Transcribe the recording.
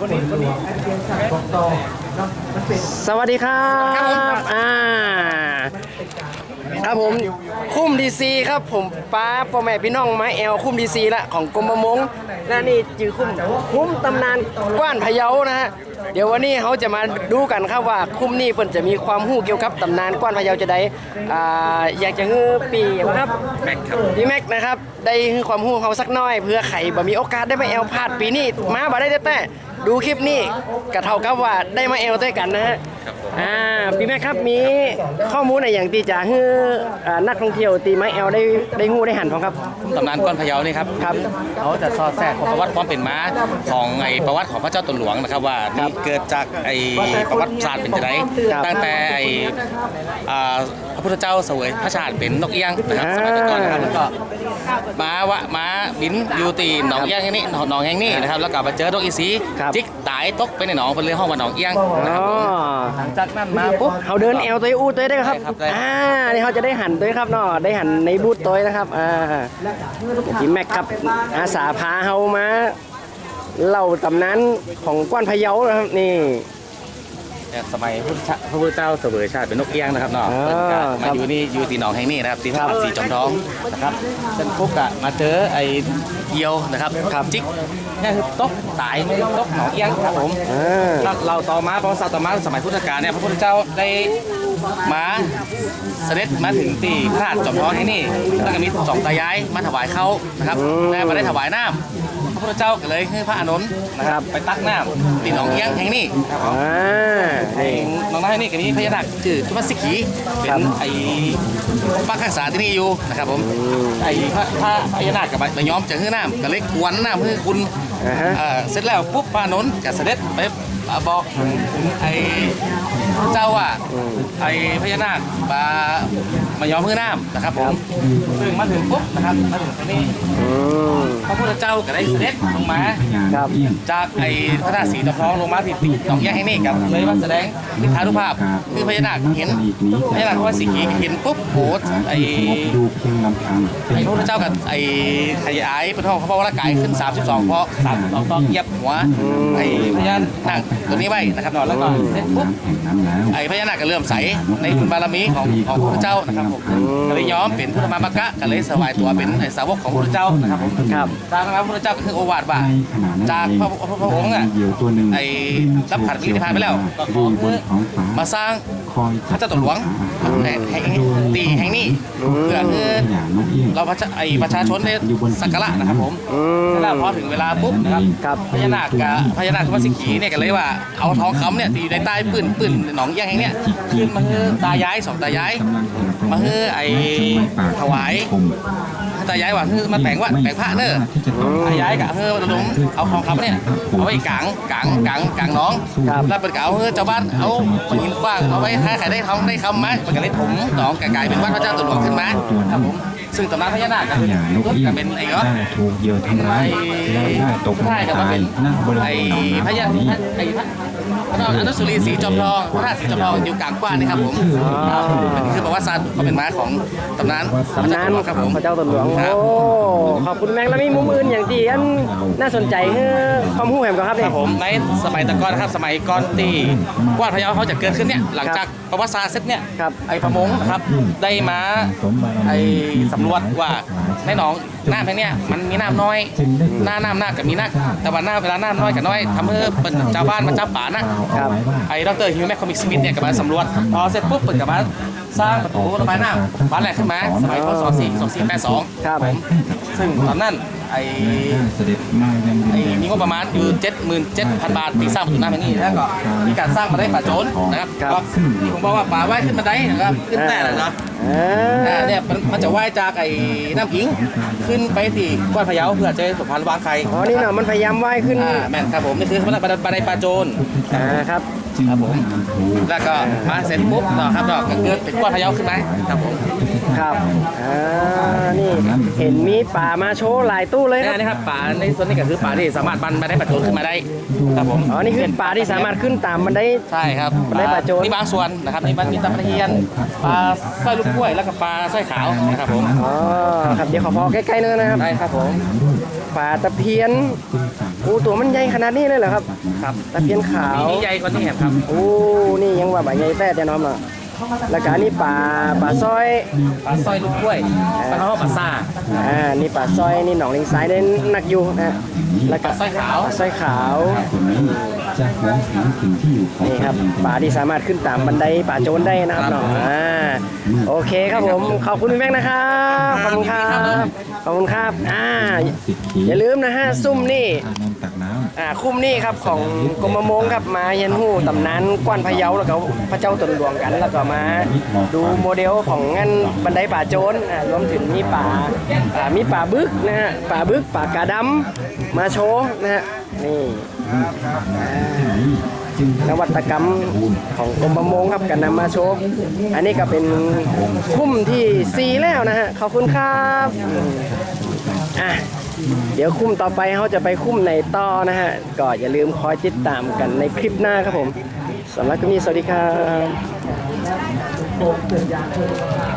คนนี้คนนี้สวัสดีครับ อ่า ครับผมคุ้มดีซีครับผมป้าพ่อแม่พี่น้องมาแอลคุ้มดีซีละของกรมประมงและนี่จือคุ้มคุ้มตำนานกว้านพะเยานะฮะเดี๋ยววันนี้เขาจะมาดูกันครับว่าคุ้มนี่เปิ่นจะมีความหู้เกี่ยวกับตำนานกว้านพะเยาจะได้อ่าอยากจะฮือปีครับแม็กครับพี่แม็กนะครับได้ให้ความรู้เขาสักหน้อย เพื่อใครบ่มีโอกาสได้มาแอลพลาดปีนี้มาบ่ได้แต่แต่ดูคลิปนี้ก็เท่ากับว่าได้มาแอลด้วยกันนะฮะอ่า พี่แม็กครับมีข้อมูลอะไรอย่างตีจะให้อ่านักท่องเที่ยวตีไม้แอลได้ได้หู้ได้หันพร้อมครับ ตำนานก้อนพะเยานี่ครับครับเขาจะสอดแทรกประวัติความเป็นมาของไอประวัติของพระเจ้าตนหลวงนะครับว่านี่เกิดจากไอประวัติศาสตร์เป็นจะไรครับ ตั้งแต่ไออ่า พระพุทธเจ้าเสวยพระชาติเป็นนกเอี้ยงนะครับสมัยก่อนนะครับแล้วก็ม้าวะม้าบินอยู่ตีหนองเอี้ยงแห่งนี้หนองแห่งนี้นะครับแล้วก็มาเจอนกอีสีครับ จิกตายตกไปในหนองเป็นเรื่องห้องว่าหนองเอี้ยงนะครับอ๋อหลังจากนั้นมาปุ๊บ เขาเดินแอลตัวอู้ตัวได้ครับได้ครับได้อ่านี่เขาจะได้หันตัวครับเนาะได้หันในบูธตัวนะครับอ่าพี่แม็กครับอาสาพาเฮามาเล่าตำนานของกว้านพะเยานะครับนี่ เนี่ยสมัยพระพุทธเจ้าพระพุทธเจ้าเสวยชาติเป็นนกเอี้ยงนะครับเนาะอ่าเพิ่นก็ครัมาบอยู่นี่อยู่ตีหนองแห่งนี้นะครับตีครับสีจอมทองนะครับเส้นปุ๊บก็มาเจอไอ้เกียวนะครับครับจิกนี่คือตกตายไม่ตกหนองเอี้ยงครับผมอ่า เราเราต่อมาประวัติศาสตร์ต่อมาสมัยพุทธกาลเนี่ยพระพุทธเจ้าได้มาเสด็จมาถึงตีพระธาตุจอมทองแห่งนี้แล้วก็มีสองตายายมาถวายเขานะครับแต่มาได้ถวายน้ำ พระพุทธเจ้าก็เลยให้พระอานนท์นะครับไปตักน้ำตีหนองเอี้ยงแห่งนี้ครับผมอ่าไอ้นี่น้องน้อยนี่ก็มีพญานาคคือทุมัสสิกีเป็นไอ้ป้าข้างษาที่นี่อยู่นะครับผมไอ้พระพระพญานาคกับไปย้อมจากหื้อน้ำก็เลยกวนน้ำเพื่อคุณอ่าฮะ เอ่อเสร็จแล้วปุ๊บป้านนท์กับเสด็จไปบอกถึงไอ้เจ้าว่า ไอ้พญานาคมามาย้อมหื้อน้ำนะครับผมซึ่งมาถึงปุ๊บนะครับมาถึงตรงนี้ อืม พระพุทธเจ้าก็ได้เสด็จลงมาครับจากไอ้พระธาตุสีตะพรองลงมาที่ติหนองแยกแห่งนี้กับเลยมาแสดงนิทานุภาพคือพญานาคเห็นพญานาคว่าสีขีเห็นปุ๊บโหไอ้ดูเพียงลำพังไอ้พระพุทธเจ้ากับไอ้ขยายพระทองพระวรกายขึ้น 32 เพราะ32ต้องเหยียบหัวไอ้พญานาคตัวนี้ไว้นะครับเนาะแล้วก็เสร็จปุ๊บแห่งนั้นแล้วไอ้พญานาคก็เริ่อมใสในบุญบารมีของของพระพุทธเจ้านะครับผมก็เลยย้อมเป็นพุทธมามกะก็เลยสวายตัวเป็นไอ้สาวกของพระพุทธเจ้านะครับผมครับตามนั้นพระพุทธเจ้าก็คือโอวาทว่าในขณะนั้นจากพระพระพระองค์อะเหยี่ยวตัวหนึ่งไอ้รับขันปรินิพพานไปแล้วก็ขออยู่บนท้องฟ้ามาสร้างคอยพระเจ้าตนหลวงแห่งแห่งตีแห่งนี้เพื่อคืออย่างนกเอี้ยงเราประชาไอ้ประชาชนได้สักการะนะครับผมอืมแล้วพอถึงเวลาปุ๊บนะครับครับพญานาคกับพญานาคทุกสิขีเนี่ยก็เลยว่าเอาทองคำเนี่ยตีในใต้ปืนปืนหนองแยงแห่งเนี่ยขึ้นมาคือตายายสองตายายมาคือไอ้ถวาย ตายายว่าคือมาแต่งว่าแต่งพระเนอะตายายกะเฮ้อระดมเอาทองคำเนี่ยเอาไว้กลางกลางกลางกลางน้องแล้วเป็นกะเอาเฮ้อเจ้าบ้านเอาหินกว้างเอาไว้ให้ใครได้ทองได้คำไหมมันก็เลยถมหนองกลายเป็นวัดพระเจ้าตนหลวงขึ้นมาครับผมซึ่งตำนานพญานาคก็คืออย่างนกก็เป็นไอ้ก็ถูกเยี่ยวทำร้ายและได้ตกลงใช่าตาเป็ยนณบริเวไอ้ณหนองพญาน้ำนี้ไอ้ พระพระอนุสาวรีย์สีจอมทองพระธาตุสีจอมทองอยู่กลางกว้านนี่ครับผมเป็นคือประวัติศาสตร์ความเป็นมาของตำนานพระตำเจ้านานตนหลวงครับผมพระเจ้าตนหลวงครับ โอ้ขอบคุณแม็กแล้วมีมุมอื่นอย่างที่อันน่าสนใจคือความรู้แหมก่อนครับคเนี่รัย บผมในสมัยแตะก่อนนะครับสมัยก่อนที่กว้านพะเยาเขาจะเกิดขึ้นเนี่ยหลังจากประวัติศาสตร์เสร็จเนี่ยครับไอ้ประมงนะครับได้มาไอ้สำรวจว่าในหนอง น้ำแห่งเนี้ยมันมีน้ำน้อย หน้าน้ำหน้ากับมีนัก แต่ว่าหน้าเวลาน้ำน้อยกับน้อยทำให้เป็นชาวบ้านมาจับป่านะเอาไว้ว่าไอ้ดรฮิวแมคคอมิกสมิธเนี่ยกับมาสำรวจพอเสร็จปุ๊บเปิดกับมาสร้างประตูระบายน้ำบ้านแรกขึ้นมาสมัยพศ4 2482ครับผมซึ่งตอนนั้น ไอ้เสด็จมายังดินไอ้แดนมีงบประมาณอยู่77,000บาทที่สร้างประตูน้ำแห่งนี้แล้วก็มีการสร้างมาได้ป่าโจนนะครับครับก็ที่ผมบอกว่าป่าว่ายขึ้นมาได้นะครับขึ้นแต่แล้วเนาะอ่าอ่าเนี่ยมันมันจะว่ายจากไอ้น้ำพิงขึ้นไปที่ก้อนพะเยาเพื่อจะสมพันธ์วางไข่อ๋อนี่เนาะมันพยายามว่ายขึ้นอ่าแม่นครับผมนี่คือบันไดบันไดปลาโจนอ่าครับจึง ครับผมได้ถูกแล้วก็มาเสร็จปุ๊บเนาะครับเนาะก็เกิดเป็นก้อนพะเยาขึ้นมาครับผมครับอ่านี่เห็นมีป่ามาโชว์หลายตู้เลยคนี่รับนะครับป่าในส่วนนี้ก็คือป่าที่สามารถบันบันไดปลาโจนขึ้นมาได้ครับผมอ๋อนี่คือป่าที่สามารถขึ้นตามมันได้ ใช่ครับบันไดปลาโจนนี่บางส่วนนะครับนี่มันมีตะเพียนปลาสร้อยลูกกล้วยแล้วก็ปลาสร้อยขาวนะครับผมอ๋อครับเดี๋ยวขอพอใกล้ๆนึงนะครับได้ครับผมป่าตะเพียน โอ้ตัวมันใหญ่ขนาดนี้เลยเหรอครับครับตะเพียนขาวปีนี้ใหญ่กว่านี้ครับโอ้นี่ยังว่าใบใหญ่แต่จะน้อมเนาะ แล้วก็อันนี้ปลาปลาซอยปลาสร้อยลูกกล้วยปลาเขาปลาซ่าอ่านี่ปลาซอยนี่หนองลิงซ้ายได้หนักอยู่นะแล้วก็ปลาสร้อยขาว ปลาซอยขาวคนนี้จะหวงหาถิ่นที่อยู่ของนี่ครับตัวเองปลาที่สามารถขึ้นตามบันไดป่าโจรได้นะครับ เนาะอ่าโอเคครับผมขอบคุณพี่แม็กซ์นะครับขอบคุณครับขอบคุณครับอ่าสิทธิอย่าลืมนะฮะซุ่มนี่ ทานนตักน้ำ อ่าคุ้มนี่ครับของกรมประมงครับมาเย็นหู้ตำนานกวนพะเยาแล้วก็พระเจ้าตนหลวงกัน แล้วก็มาดูโมเดลของงานบันไดป่าโจรอ่ารวมถึงมีป่าอ่ามีป่าบึกนะฮะป่าบึกป่ากาดำมาโชว์นะฮะนี่นวัตกรรมของกรมประมงครับกันนำมาโชว์อันนี้ก็เป็นคุ้มที่สีแล้วนะฮะขอบคุณครับอะ เดี๋ยวคุ้มต่อไปเขาจะไปคุ้มในต่อนะฮะ ก็อย่าลืมคอยติดตามกันในคลิปหน้าครับผมสำหรับคุณมีสวัสดีครับ